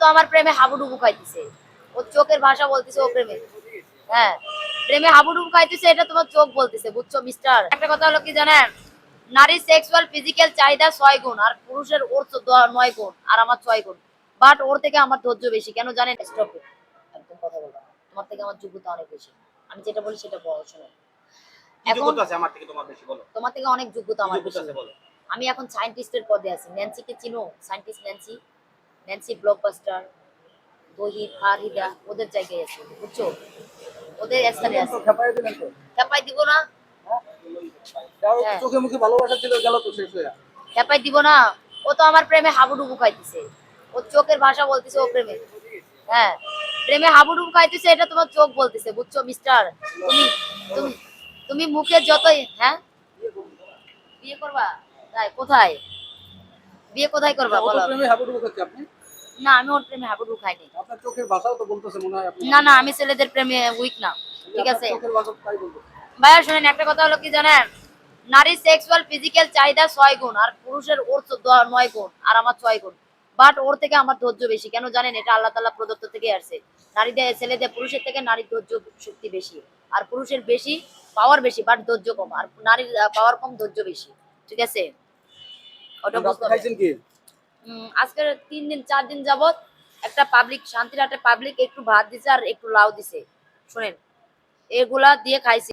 তো আমার প্রেমে হাবুডুবু খাইতেছে। ও চোখের ভাষা বলতেছে ও প্রেমে। হ্যাঁ প্রেমে হাবুডুবু খাইতেছে এটা তোমার চোখ বলতেছে বুঝছ মিস্টার একটা কথা হলো কি জানেন? নারীর সেক্সুয়াল ফিজিক্যাল চাহিদা ছয় গুণ আর পুরুষের ওর নয় গুণ আর আমার ছয় গুণ। বাট ওর থেকে আমার ধৈর্য বেশি। কেন জানেন? স্টপ একদম কথা বলব তোমার থেকে আমার যোগ্যতা অনেক বেশি। আমি যেটা বলি সেটা বলো শোনো। এখন আমার থেকে তোমার বেশি বলো। তোমার থেকে অনেক যোগ্যতা আমার বেশি। আমি এখন সায়েন্টিস্টের পদে আছি। ন্যান্সিকে চিনো? সায়েন্টিস্ট ন্যান্সি ন্যান্সি ব্লকবাস্টার বহির ফারহিদা ওদের জায়গায় আছে বুঝছ? ওদের স্থানে আছে। খেপাই দিব না? হ্যাঁ। চোখে মুখে ভালোবাসা ছিল গেল তো শেষ হয়ে। খেপাই দিব না? ও তো আমার প্রেমে হাবুডুবু খাইতেছে। ও চোখের ভাষা বলতেছে ও প্রেমে। হ্যাঁ। প্রেমে হাবুডুবু খাইতেছে এটা তোমার চোখ বলতেছে বুঝছ মিস্টার তুমি তুমি তুমি মুখে যতই হ্যাঁ? বিয়ে করবা? তাই কোথায়? বিয়ে কোথায় করবা বলো। প্রেমে হাবুডুবু খাচ্ছে আপনি? না আমি ওর প্রেমে হাবুডুবু খাইনি। আপনার চোখের ভাষাও তো বলতেছে মনে হয় আপনি। না না আমি ছেলেদের প্রেমে উইক না ঠিক আছে। চোখের ভাষা তাই বলতেছে? ভাইয়া শুনেন একটা কথা হলো কি জানেন? নারীর সেক্সুয়াল ফিজিক্যাল চাহিদা ছয় গুণ আর পুরুষের ওর নয় গুণ আর আমার ছয় গুণ। বাট ওর থেকে আমার ধৈর্য বেশি। কেন জানেন? এটা আল্লাহ তাল্লাহ প্রদত্ত থেকে আসছে। নারীদের ছেলেদের পুরুষের থেকে নারীর ধৈর্য শক্তি বেশি। আর পুরুষের বেশি পাওয়ার বেশি বাট ধৈর্য কম। আর নারীর পাওয়ার কম ধৈর্য বেশি। ঠিক আছে? ওটা বুঝতে খাইছেন কি? আজকে তিন দিন চার দিন যাবত একটা পাবলিক শান্তির একটা পাবলিক একটু ভাত দিছে আর একটু লাউ দিছে। শুনেন এগুলা দিয়ে খাইছি।